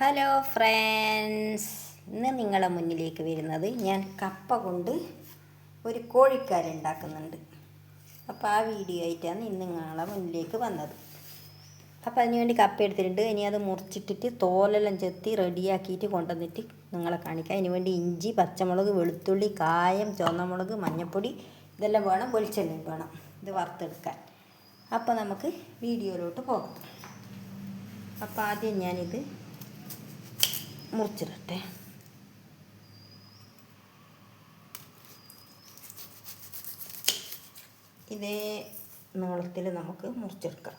Hello friends ഇന്ന് നിങ്ങളെ മുന്നിലേക്ക് വരുന്നത് ഞാൻ കപ്പ കൊണ്ട് ഒരു കോഴിക്കാരി ഉണ്ടാക്കുന്നുണ്ട്. അപ്പോൾ ആ വീഡിയോ ആയിട്ടാണ് ഇന്ന് നിങ്ങളെ മുന്നിലേക്ക് വന്നത്. അപ്പോൾ അതിന് വേണ്ടി കപ്പ എടുത്തിട്ടുണ്ട്. ഇനി അത് മുറിച്ചിട്ടിട്ട് തോലെല്ലാം ചെത്തി റെഡിയാക്കിയിട്ട് കൊണ്ടുവന്നിട്ട് നിങ്ങളെ കാണിക്കാം. അതിന് വേണ്ടി ഇഞ്ചി പച്ചമുളക് വെളുത്തുള്ളി കായം ചുവന്നമുളക് മഞ്ഞൾപ്പൊടി ഇതെല്ലാം വേണം. വെളിച്ചെണ്ണയും വേണം. ഇത് വറുത്തെടുക്കാൻ. അപ്പോൾ നമുക്ക് വീഡിയോയിലോട്ട് പോകാം. അപ്പോൾ ആദ്യം ഞാനിത് മുറിച്ചിടട്ടെ. ഇതേ നീളത്തിൽ നമുക്ക് മുറിച്ചെടുക്കാം.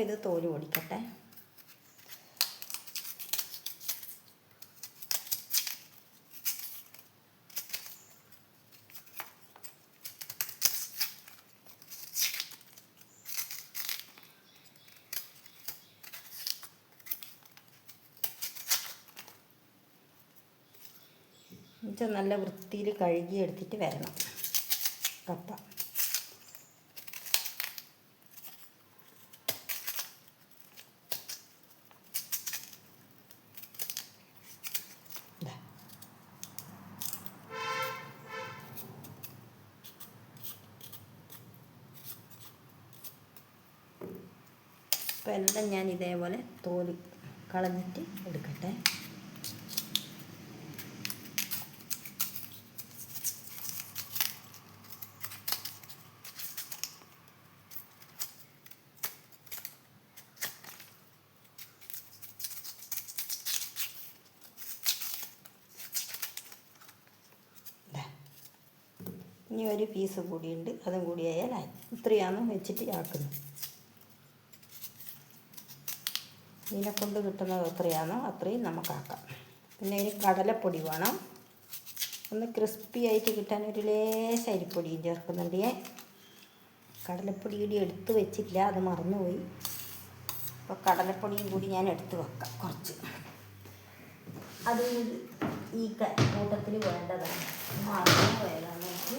അപ്പോൾ ഇത് തോൽ ഓടിക്കട്ടെ എന്നുവെച്ചാൽ നല്ല വൃത്തിയിൽ കഴുകി എടുത്തിട്ട് വരണം. കപ്പ. അപ്പോൾ എല്ലാം ഞാൻ ഇതേപോലെ തോൽ കളഞ്ഞിട്ട് എടുക്കട്ടെ. ഇനി ഒരു പീസ് കൂടിയുണ്ട്. അതും കൂടിയായാലായി ഇത്രയാണ് വെച്ചിട്ട് ആക്കുന്നത് ഇതിനെ കൊണ്ട് കിട്ടുന്നത് എത്രയാണോ അത്രയും നമുക്കാക്കാം പിന്നെ ഇനി കടലപ്പൊടി വേണം. ഒന്ന് ക്രിസ്പി ആയിട്ട് കിട്ടാൻ ഒരു ലേശ അരിപ്പൊടിയും ചേർക്കുന്നുണ്ട്. ഞാൻ കടലപ്പൊടി കൂടി എടുത്ത് വെച്ചില്ല അത് മറന്നുപോയി. അപ്പോൾ കടലപ്പൊടിയും കൂടി ഞാൻ എടുത്ത് വെക്കാം കുറച്ച്. അത് ഈ കൂട്ടത്തിൽ വേണ്ടതാണ്. മറന്നു പോയതാണ് എനിക്ക്.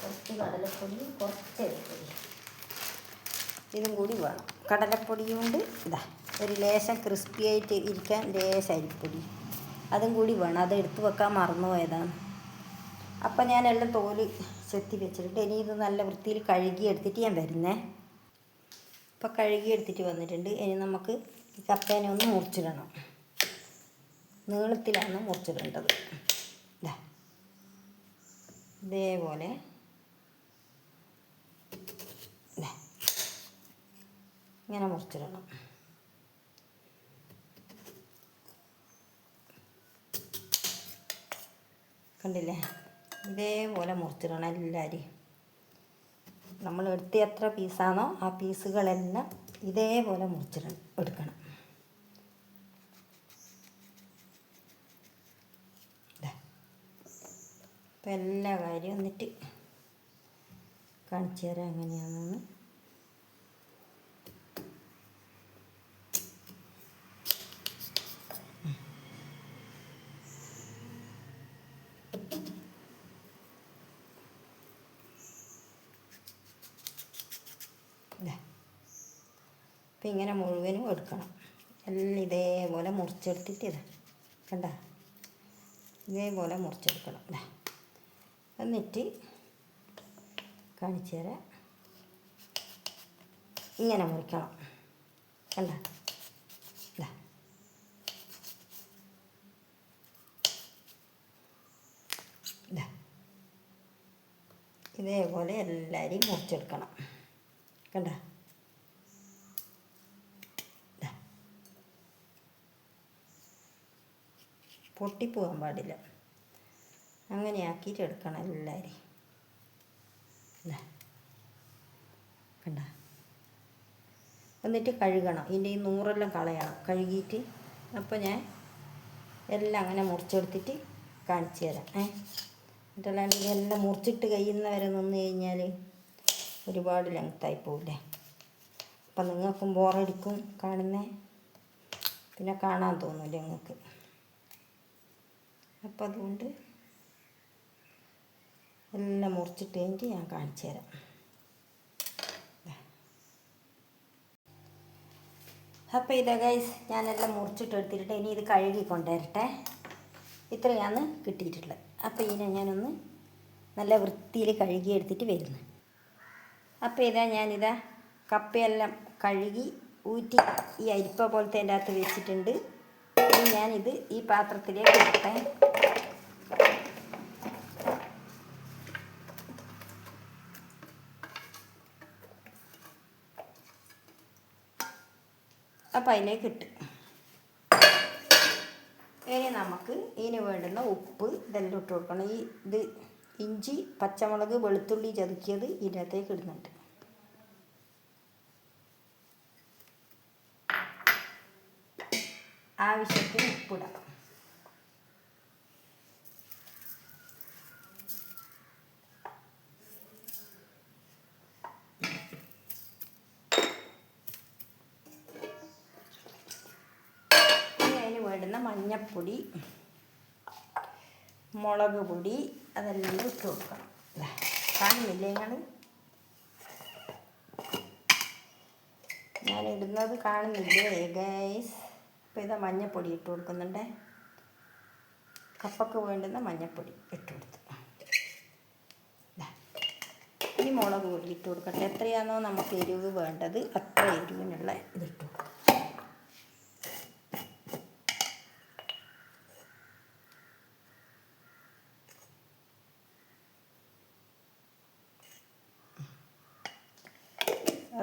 കുറച്ച് കടലപ്പൊടിയും കുറച്ച് അരിപ്പൊടിയും. ഇതും കൂടി വേണം. കടലപ്പൊടിയും കൊണ്ട് ഇതാ ഒരു ലേശം ക്രിസ്പി ആയിട്ട് ഇരിക്കാൻ ലേശം അരിപ്പൊടി. അതും കൂടി വേണം. അത് എടുത്തു വെക്കാൻ മറന്നുപോയതാണ്. അപ്പം ഞാൻ എല്ലാം തോൽ ചെത്തി വെച്ചിട്ട് ഇനി ഇത് നല്ല വൃത്തിയിൽ കഴുകി എടുത്തിട്ട് ഞാൻ വരുന്നേ. ഇപ്പം കഴുകി എടുത്തിട്ട് വന്നിട്ടുണ്ട്. ഇനി നമുക്ക് ഈ കപ്പേനെ ഒന്ന് മുറിച്ചിടണം. നീളത്തിലാണ് മുറിച്ചിടേണ്ടത്. ഇതാ ഇതേപോലെ ഇങ്ങനെ മുറിച്ചിടണം. കണ്ടില്ലേ? ഇതേപോലെ മുറിച്ചിടണം എല്ലാവരെയും നമ്മൾ എടുത്ത എത്ര പീസാണോ ആ പീസുകളെല്ലാം ഇതേപോലെ മുറിച്ചിടണം എടുക്കണം. അപ്പം എല്ലാ കാര്യവും എന്നിട്ട് കാണിച്ചു തരാം എങ്ങനെയാണെന്ന് ഇതാ. അപ്പം ഇങ്ങനെ മുഴുവനും എടുക്കണം. എല്ലാം ഇതേപോലെ മുറിച്ചെടുത്തിട്ട് ഇതാ. കണ്ട? ഇതേപോലെ മുറിച്ചെടുക്കണം. ഇതാ എന്നിട്ട് കാണിച്ചു തരാം. ഇങ്ങനെ മുറിക്കണം. കണ്ട? ഇതാ ഇതാ ഇതേപോലെ എല്ലാവരെയും മുറിച്ചെടുക്കണം. കണ്ട? പൊട്ടിപ്പോകാൻ പാടില്ല. അങ്ങനെ ആക്കിയിട്ട് എടുക്കണം എല്ലാവരെയും. കണ്ട? എന്നിട്ട് കഴുകണം. ഇതിന്റെ ഈ നൂറെല്ലാം കളയണം. കഴുകിയിട്ട് അപ്പോൾ ഞാൻ എല്ലാം അങ്ങനെ മുറിച്ചെടുത്തിട്ട് കാണിച്ചു തരാം. ഏ? എന്നിട്ടല്ലാണ്ട് ഇതെല്ലാം മുറിച്ചിട്ട് കഴിയുന്നവരെ നിന്ന് കഴിഞ്ഞാൽ ഒരുപാട് ലെങ്ത്തായി പോവില്ലേ? അപ്പം നിങ്ങൾക്കും ബോറടിക്കും കാണുന്നേ. പിന്നെ കാണാൻ തോന്നില്ല നിങ്ങൾക്ക്? അപ്പം അതുകൊണ്ട് എല്ലാം മുറിച്ചിട്ട് കഴിഞ്ഞിട്ട് ഞാൻ കാണിച്ചു തരാം. അപ്പോൾ ഇതാ ഗൈസ് ഞാനെല്ലാം മുറിച്ചിട്ട് എടുത്തിട്ട് ഇനി ഇത് കഴുകി കൊണ്ടുവരട്ടെ. ഇത്രയാണ് കിട്ടിയിട്ടുള്ളത്. അപ്പോൾ ഇതിനെ ഞാനൊന്ന് നല്ല വൃത്തിയിൽ കഴുകി എടുത്തിട്ട് വരുന്നു. അപ്പോൾ ഇതാ ഞാനിതാ കപ്പയെല്ലാം കഴുകി ഊറ്റി ഈ അരിപ്പ പോലത്തെ അതിന്റെ അകത്ത് വെച്ചിട്ടുണ്ട്. ഇനി ഞാനിത് ഈ പാത്രത്തിലേക്ക് ഇടട്ടെ. അപ്പം അതിലേക്ക് ഇട്ട് ഇനി നമുക്ക് ഇതിന് വേണ്ടുന്ന ഉപ്പ് ഇതെല്ലാം ഇട്ട് കൊടുക്കണം. ഈ ഇത് ഇഞ്ചി പച്ചമുളക് വെളുത്തുള്ളി ചതുക്കിയത് ഇതിനകത്തേക്ക് ഇടുന്നുണ്ട്. ആവശ്യത്തിന് ഉപ്പിടാം. മഞ്ഞപ്പൊടി മുളക് പൊടി അതെല്ലാം ഇട്ട് കൊടുക്കണം. കാണുന്നില്ലേ ഞാൻ ഇടുന്നത് കാണുന്നില്ലേ ഗൈസ് ഇപ്പോൾ ഇതാ മഞ്ഞപ്പൊടി ഇട്ട് കൊടുക്കുന്നുണ്ട്. കപ്പക്ക് വേണ്ടുന്ന മഞ്ഞപ്പൊടി ഇട്ട് കൊടുത്തു. ഇനി മുളക് പൊടി ഇട്ട് കൊടുക്കട്ടെ. എത്രയാണോ നമുക്ക് എരിവ് വേണ്ടത് അത്ര എരിവിനുള്ള ഇതിട്ട്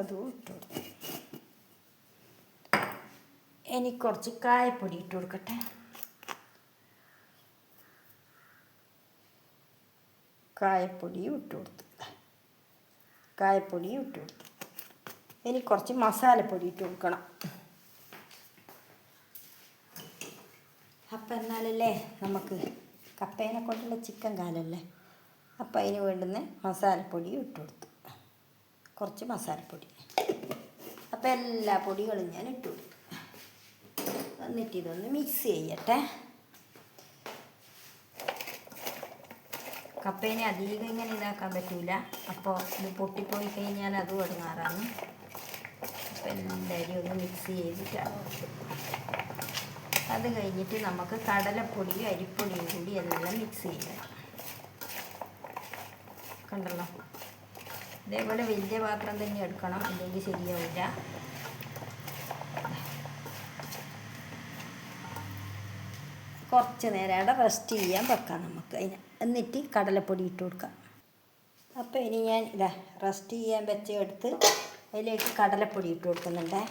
അതും ഇട്ട് കൊടുത്തു. ഇനി കുറച്ച് കായപ്പൊടി ഇട്ട് കൊടുക്കട്ടെ. കായപ്പൊടിയും ഇട്ട് കൊടുത്തു. കായപ്പൊടിയും ഇട്ട് കൊടുത്തു. ഇനി കുറച്ച് മസാലപ്പൊടി ഇട്ട് കൊടുക്കണം. അപ്പം എന്നാലല്ലേ നമുക്ക് കപ്പേനെ കൊണ്ടുള്ള ചിക്കൻ കാലല്ലേ? അപ്പം അതിന് വേണ്ടുന്ന മസാലപ്പൊടിയും ഇട്ട് കൊടുത്തു. കുറച്ച് മസാലപ്പൊടി. അപ്പം എല്ലാ പൊടികളും ഞാൻ ഇട്ടു എന്നിട്ട് ഇതൊന്ന് മിക്സ് ചെയ്യട്ടെ. കപ്പേനെ അധികം ഇങ്ങനെ ഇതാക്കാൻ പറ്റൂല. അപ്പോൾ ഇത് പൊട്ടിപ്പോയി കഴിഞ്ഞാൽ അതും ഇടങ്ങാറാണ് അപ്പം എല്ലാവരും ഒന്ന് മിക്സ് ചെയ്തിട്ടാണ് അത് കഴിഞ്ഞിട്ട് നമുക്ക് കടലപ്പൊടിയും അരിപ്പൊടിയും കൂടി എല്ലാം മിക്സ് ചെയ്യാം. കണ്ടല്ലോ? ഇതേപോലെ വലിയ പാത്രം തന്നെ എടുക്കണം. അല്ലെങ്കിൽ ശരിയാവില്ല. കുറച്ച് നേരം അവിടെ റെസ്റ്റ് ചെയ്യാൻ വെക്കാം നമുക്ക്. അതിന് എന്നിട്ട് കടലപ്പൊടി ഇട്ട് കൊടുക്കാം. അപ്പോൾ ഇനി ഞാൻ ഇതാ റെസ്റ്റ് ചെയ്യാൻ വെച്ച എടുത്ത് അതിലേക്ക് കടലപ്പൊടി ഇട്ട് കൊടുക്കുന്നുണ്ടേ.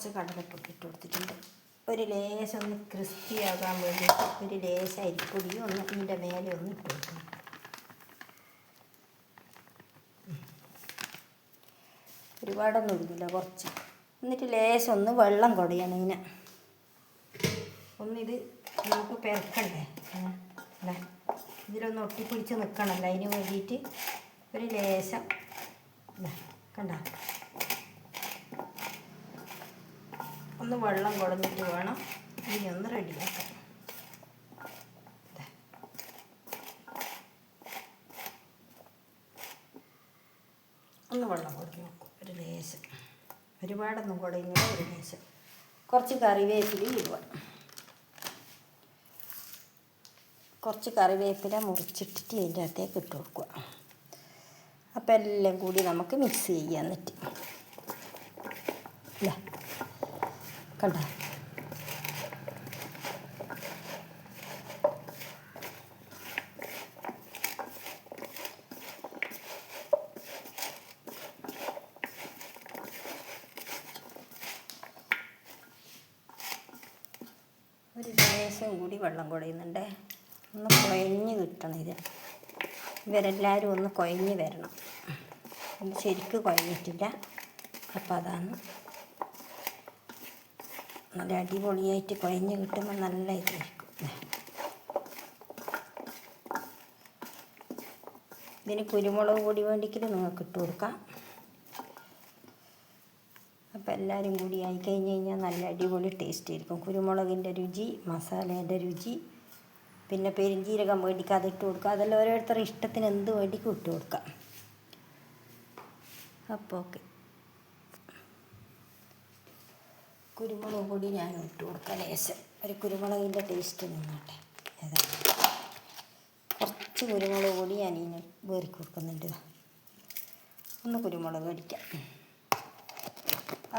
കുറച്ച് കടലപ്പൊടി ഇട്ട് കൊടുത്തിട്ടുണ്ട്. ഒരു ലേശം ഒന്ന് ക്രിസ്പി ആകാൻ വേണ്ടിയിട്ട് ഒരു ലേശം അരിപ്പൊടിയും ഒന്ന് ഇതിന്റെ മേലെ ഒന്ന് ഇട്ട് കൊടുക്കണം. ഒരുപാടൊന്നും ഇടുന്നില്ല കുറച്ച്. എന്നിട്ട് ലേശം ഒന്ന് വെള്ളം കുടയണം ഇതിനെ. ഒന്നിത് നമുക്ക് പെരക്കണ്ടേ? അല്ലേ? ഇതിലൊന്ന് ഒട്ടിപ്പിടിച്ച് നിൽക്കണമല്ലോ അതിന് വേണ്ടിയിട്ട് ഒരു ലേശം കണ്ടോ? ഒന്ന് വെള്ളം കുടഞ്ഞിട്ട് വേണം ഇനി ഒന്ന് റെഡിയാക്കാൻ. ദേ. ഒന്ന് വെള്ളം കുടഞ്ഞ് നോക്കും. ഒരു ലേശം. ഒരുപാടൊന്നും കുടയുന്നില്ല ഒരു ലേശം. കുറച്ച് കറിവേപ്പില ഇടുക. കുറച്ച് കറിവേപ്പില മുറിച്ചിട്ടിട്ട് ഇതിന്റെ അകത്തേക്ക് ഇട്ട് കൊടുക്കുക. അപ്പം എല്ലാം കൂടി നമുക്ക് മിക്സ് ചെയ്യാൻ എന്നിട്ട് ഇല്ല കണ്ട? ഒരു ലേശം കൂടി വെള്ളം കുടയുന്നുണ്ട് ഒന്ന് കുഴഞ്ഞ് കിട്ടണം ഇത്. ഇവരെല്ലാവരും ഒന്ന് കുഴഞ്ഞ് വരണം. ശരിക്ക് കുഴഞ്ഞിട്ടില്ല. അപ്പം അതാണ് നല്ല അടിപൊളിയായിട്ട് കുഴഞ്ഞ് കിട്ടുമ്പോൾ നല്ല ഇതായിരിക്കും. ഇതിന് കുരുമുളക് കൂടി വേണ്ടിക്കൽ നിങ്ങൾക്ക് ഇട്ട് കൊടുക്കാം. അപ്പോൾ എല്ലാവരും കൂടി ആയിക്കഴിഞ്ഞ് കഴിഞ്ഞാൽ നല്ല അടിപൊളി ടേസ്റ്റ് ആയിരിക്കും. കുരുമുളകിന്റെ രുചി മസാലേന്റെ രുചി പിന്നെ പെരുംജീരകം വേണ്ടിക്ക് അത് ഇട്ട് കൊടുക്കുക അതെല്ലാം ഓരോരുത്തരുടെ ഇഷ്ടത്തിന് എന്ത് വേണ്ടിക്കും ഇട്ട് കൊടുക്കാം. അപ്പോൾ ഓക്കെ കുരുമുളക് പൊടി ഞാൻ ഇട്ട് കൊടുക്കാം ലേശം. ഒരു കുരുമുളകിന്റെ ടേസ്റ്റ് നിന്നോട്ടെ. ഏതാണ് കുറച്ച് കുരുമുളക് പൊടി ഞാൻ ഇതിന് വേറി കൊടുക്കുന്നുണ്ട് ഒന്ന് കുരുമുളക് അടിക്കാം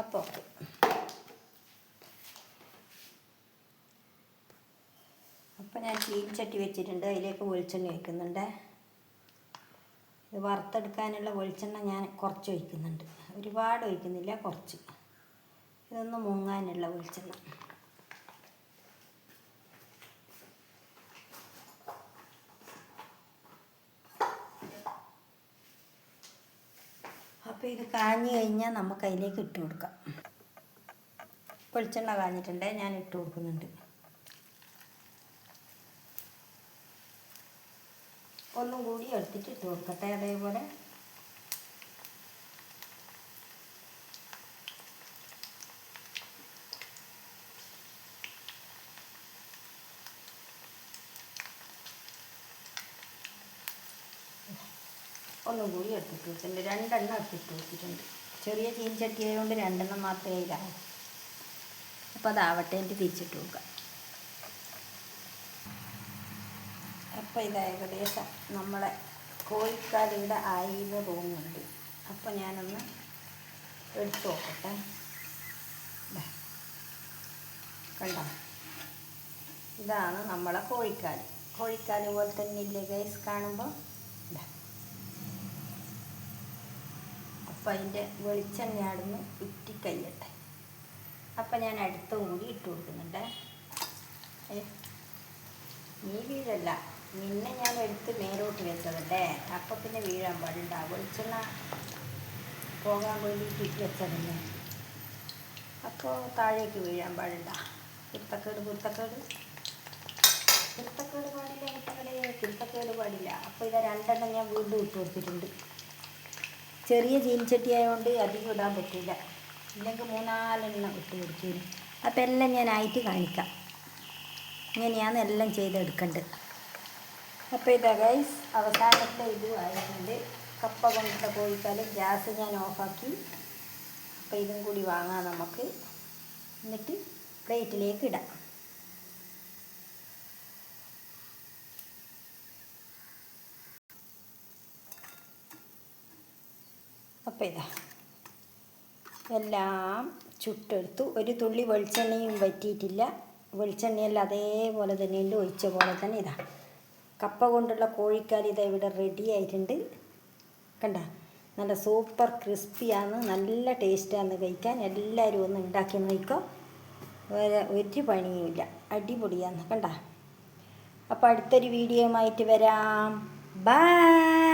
അപ്പോൾ ഓക്കെ. അപ്പോൾ ഞാൻ ചീനിച്ചട്ടി വെച്ചിട്ടുണ്ട്. അതിലേക്ക് വെളിച്ചെണ്ണ ഒഴിക്കുന്നുണ്ട്. ഇത് വറുത്തെടുക്കാനുള്ള വെളിച്ചെണ്ണ ഞാൻ കുറച്ച് ഒഴിക്കുന്നുണ്ട്. ഒരുപാട് ഒഴിക്കുന്നില്ല കുറച്ച്. ഇതൊന്ന് മുങ്ങാനുള്ള വെളിച്ചെണ്ണ. അപ്പോൾ ഇത് കാഞ്ഞു കഴിഞ്ഞാൽ നമുക്ക് അതിലേക്ക് ഇട്ട് കൊടുക്കാം. വെളിച്ചെണ്ണ കാഞ്ഞിട്ടുണ്ട് ഞാൻ ഇട്ട് കൊടുക്കുന്നുണ്ട്. ഒന്നും കൂടി എടുത്തിട്ട് ഇട്ട് കൊടുക്കട്ടെ അതേപോലെ. ഒന്നും കൂടി എടുത്തിട്ട്. കൊടുത്തിട്ടുണ്ട് രണ്ടെണ്ണം എടുത്തിട്ട് കൊടുത്തിട്ടുണ്ട് ചെറിയ ചീൻചട്ടി ആയതുകൊണ്ട് രണ്ടെണ്ണം മാത്രമേ ഇതാവും അപ്പോൾ അതാവട്ടെ എനിക്ക് തിരിച്ചിട്ട് നോക്കാം. അപ്പോൾ ഇത് ഏകദേശം നമ്മളെ കോഴിക്കാട് ഇവിടെ ആയി എന്ന് തോന്നുന്നുണ്ട്. അപ്പോൾ ഞാനൊന്ന് എടുത്തു നോക്കട്ടെ. കണ്ടോ? ഇതാണ് നമ്മളെ കോഴിക്കാൽ. കോഴിക്കാൽ പോലെ തന്നെ ഇല്ലേ ഗൈസ് കാണുമ്പോൾ ഇതാ അപ്പം അതിന്റെ വെളിച്ചെണ്ണ അവിടുന്ന് ഉറ്റി കഴിയട്ടെ അപ്പം ഞാൻ അടുത്ത കൂടി ഇട്ട് കൊടുക്കുന്നുണ്ട്. നീ വീഴല്ല. നിന്നെ ഞാൻ എടുത്ത് മേലോട്ട് വെച്ചതല്ലേ അപ്പം പിന്നെ വീഴാൻ പാടില്ല. വെളിച്ചെണ്ണ പോകാൻ വേണ്ടിയിട്ട് ഇട്ട് വെച്ചതല്ലേ അപ്പോൾ താഴേക്ക് വീഴാൻ പാടില്ല. കുരുത്തക്കേട് കുരുത്തക്കേട്. കുരുത്തക്കേട് പാടില്ല കുത്തക്കേട് കുരുത്തക്കേട് പാടില്ല. അപ്പോൾ ഇതാ രണ്ടെണ്ണം ഞാൻ വീണ്ടും ഇട്ട് കൊടുത്തിട്ടുണ്ട്. ചെറിയ ചീനിച്ചട്ടി ആയതുകൊണ്ട് അധികം ഇടാൻ പറ്റില്ല. ഇല്ലെങ്കിൽ മൂന്നാലെണ്ണം ഇട്ട് കൊടുക്കും അപ്പം എല്ലാം ഞാൻ ആയിട്ട് കാണിക്കാം. ഇങ്ങനെയാണ് എല്ലാം ചെയ്തെടുക്കേണ്ടത്. അപ്പോൾ ഇതാ ഗൈസ് അവസാനത്തെ ഇത് ആയിട്ടുണ്ട് കപ്പ കൊണ്ടിട്ട് കോഴിക്കാൽ ഗ്യാസ് ഞാൻ ഓഫാക്കി. അപ്പോൾ ഇതും കൂടി വാങ്ങാം നമുക്ക്. എന്നിട്ട് പ്ലേറ്റിലേക്ക് ഇടാം. അപ്പോൾ ഇതാ. എല്ലാം ചുട്ടെടുത്തു. ഒരു തുള്ളി വെളിച്ചെണ്ണയും വറ്റിയിട്ടില്ല. വെളിച്ചെണ്ണയെല്ലാം അതേപോലെ തന്നെ ഉണ്ട് ഒഴിച്ച പോലെ തന്നെ ഇതാ. കപ്പ കൊണ്ടുള്ള കോഴിക്കാരി ഇതാ ഇവിടെ റെഡി ആയിട്ടുണ്ട്. കണ്ട? നല്ല സൂപ്പർ ക്രിസ്പിയാണ് നല്ല ടേസ്റ്റാണ് കഴിക്കാൻ. എല്ലാവരും ഒന്ന് ഉണ്ടാക്കി നോക്കോ വേറെ ഒരു പണിയുമില്ല അടിപൊളിയാണ്. കണ്ട? അപ്പോൾ അടുത്തൊരു വീഡിയോയുമായിട്ട് വരാം. ബൈ